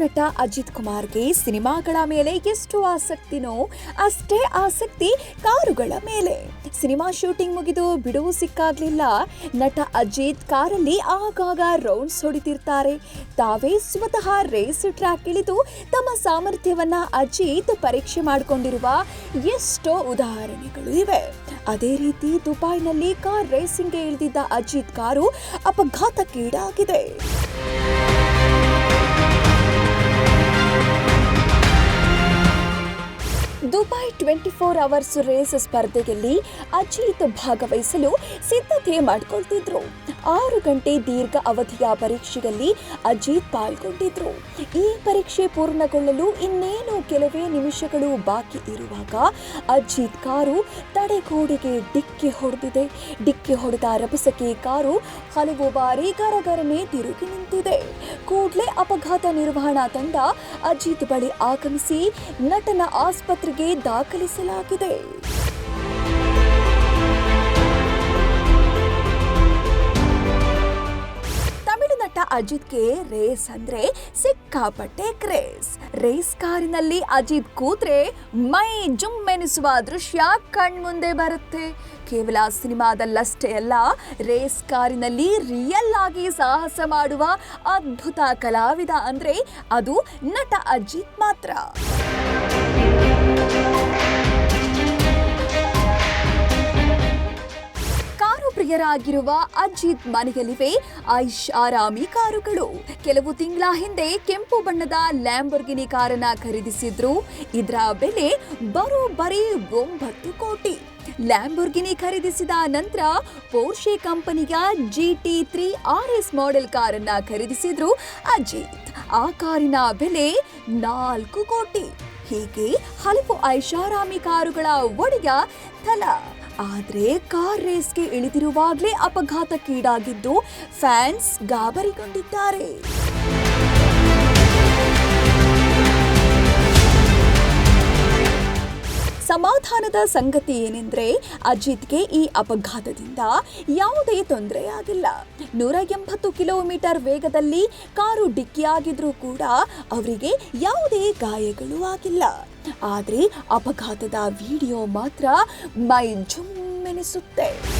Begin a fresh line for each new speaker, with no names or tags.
ನಟ ಅಜಿತ್ ಕುಮಾರ್ಗೆ ಸಿನಿಮಾಗಳ ಮೇಲೆ ಎಷ್ಟು ಆಸಕ್ತಿನೋ ಅಷ್ಟೇ ಆಸಕ್ತಿ ಕಾರುಗಳ ಮೇಲೆ. ಸಿನಿಮಾ ಶೂಟಿಂಗ್ ಮುಗಿದು ಬಿಡುವು ಸಿಕ್ಕಾಗ್ಲಿಲ್ಲ. ನಟ ಅಜಿತ್ ಕಾರಲ್ಲಿ ಆಗಾಗ ರೌಂಡ್ಸ್ ಹೊಡಿತಿರ್ತಾರೆ. ತಾವೇ ಸ್ವತಃ ರೇಸ್ ಟ್ರ್ಯಾಕ್ ಇಳಿದು ತಮ್ಮ ಸಾಮರ್ಥ್ಯವನ್ನ ಅಜಿತ್ ಪರೀಕ್ಷೆ ಮಾಡಿಕೊಂಡಿರುವ ಎಷ್ಟೋ ಉದಾಹರಣೆಗಳು ಇವೆ. ಅದೇ ರೀತಿ ದುಬೈನಲ್ಲಿ ಕಾರ್ ರೇಸಿಂಗ್ಗೆ ಇಳಿದಿದ್ದ ಅಜಿತ್ ಕಾರು ಅಪಘಾತಕ್ಕೀಡಾಗಿದೆ. ಫೋರ್ ಅವರ್ಸ್ ರೇಸ್ ಸ್ಪರ್ಧೆಯಲ್ಲಿ ಅಜಿತ್ ಭಾಗವಹಿಸಲು ಸಿದ್ಧತೆ ಮಾಡಿಕೊಳ್ತಿದ್ರು. ಆರು ಗಂಟೆ ದೀರ್ಘ ಅವಧಿಯ ಪರೀಕ್ಷೆಯಲ್ಲಿ ಅಜಿತ್ ಪಾಲ್ಗೊಂಡಿದ್ರು. ಈ ಪರೀಕ್ಷೆ ಪೂರ್ಣಗೊಳ್ಳಲು ಇನ್ನೇನು ಕೆಲವೇ ನಿಮಿಷಗಳು ಬಾಕಿ ಇರುವಾಗ ಅಜಿತ್ ಕಾರು ತಡೆಗೋಡೆಗೆ ಡಿಕ್ಕಿ ಹೊಡೆದಿದೆ. ಡಿಕ್ಕಿ ಹೊಡೆದ ರಭಸಕ್ಕೆ ಕಾರು ಹಲವು ಬಾರಿ ಗರಗರನೆ ತಿರುಗಿ ನಿಂತಿದೆ. ಕೂಡಲೇ ಅಪಘಾತ ನಿರ್ವಹಣಾ ತಂಡ ಅಜಿತ್ ಬಳಿ ಆಗಮಿಸಿ ನಟನ ಆಸ್ಪತ್ರೆಗೆ ದಾಖಲಿಸಲಾಗಿದೆ ತಮಿಳು ನಟ ಅಜಿತ್ಗೆ ರೇಸ್ ಅಂದ್ರೆ ಸಿಕ್ಕಾಪಟ್ಟೆ ಕ್ರೇಸ್ ರೇಸ್ ಕಾರಿನಲ್ಲಿ ಅಜಿತ್ ಕೂತ್ರೆ ಮೈ ಜುಮ್ಮೆನಿಸುವ ದೃಶ್ಯ ಕಣ್ಮುಂದೆ ಬರುತ್ತೆ. ಕೇವಲ ಸಿನಿಮಾದಲ್ಲಷ್ಟೇ ಅಲ್ಲ, ರೇಸ್ ಕಾರಿನಲ್ಲಿ ರಿಯಲ್ ಆಗಿ ಸಾಹಸ ಮಾಡುವ ಅದ್ಭುತ ಕಲಾವಿದ ಅಂದ್ರೆ ಅದು ನಟ ಅಜಿತ್ ಮಾತ್ರ. ಪ್ರಿಯರಾಗಿರುವ ಅಜಿತ್ ಮನೆಯಲ್ಲಿವೆ ಐಷಾರಾಮಿ ಕಾರುಗಳು. ಕೆಲವು ತಿಂಗಳ ಹಿಂದೆ ಕೆಂಪು ಬಣ್ಣದ ಲ್ಯಾಂಬರ್ಗಿನಿ ಕಾರನ್ನ ಖರೀದಿಸಿದ್ರು. ಇದರ ಬೆಲೆ ಬರೋಬ್ಬರಿ ಒಂಬತ್ತು ಕೋಟಿ. ಲ್ಯಾಂಬರ್ಗಿನಿ ಖರೀದಿಸಿದ ನಂತರ ಪೋರ್ಷೆ ಕಂಪನಿಯ G T three R S model ಕಾರನ್ನ ಖರೀದಿಸಿದ್ರು ಅಜಿತ್. ಆ ಕಾರಿನ ಬೆಲೆ ನಾಲ್ಕು ಕೋಟಿ. ಹೀಗೆ ಹಲವು ಐಷಾರಾಮಿ ಕಾರುಗಳ ಒಡೆಯ ತಲಾ. ಆದ್ರೆ ಕಾರ್ ರೇಸ್ಗೆ ಇಳಿದಿರುವಾಗಲೇ ಅಪಘಾತಕ್ಕೀಡಾಗಿದ್ದು ಫ್ಯಾನ್ಸ್ ಗಾಬರಿಗೊಂಡಿದ್ದಾರೆ. ಸಮಾಧಾನದ ಸಂಗತಿ ಏನೆಂದ್ರೆ ಅಜಿತ್ಗೆ ಈ ಅಪಘಾತದಿಂದ ಯಾವುದೇ ತೊಂದರೆ ಆಗಿಲ್ಲ ನೂರ ಎಂಬತ್ತು ಕಿಲೋಮೀಟರ್ ವೇಗದಲ್ಲಿ ಕಾರು ಡಿಕ್ಕಿಯಾಗಿದ್ರೂ ಕೂಡ ಅವರಿಗೆ ಯಾವುದೇ ಗಾಯಗಳು ಆಗಿಲ್ಲ. ಆದರೆ ಅಪಘಾತದ ವಿಡಿಯೋ ಮಾತ್ರ ಮೈ ಜುಮ್ಮೆನಿಸುತ್ತೆ.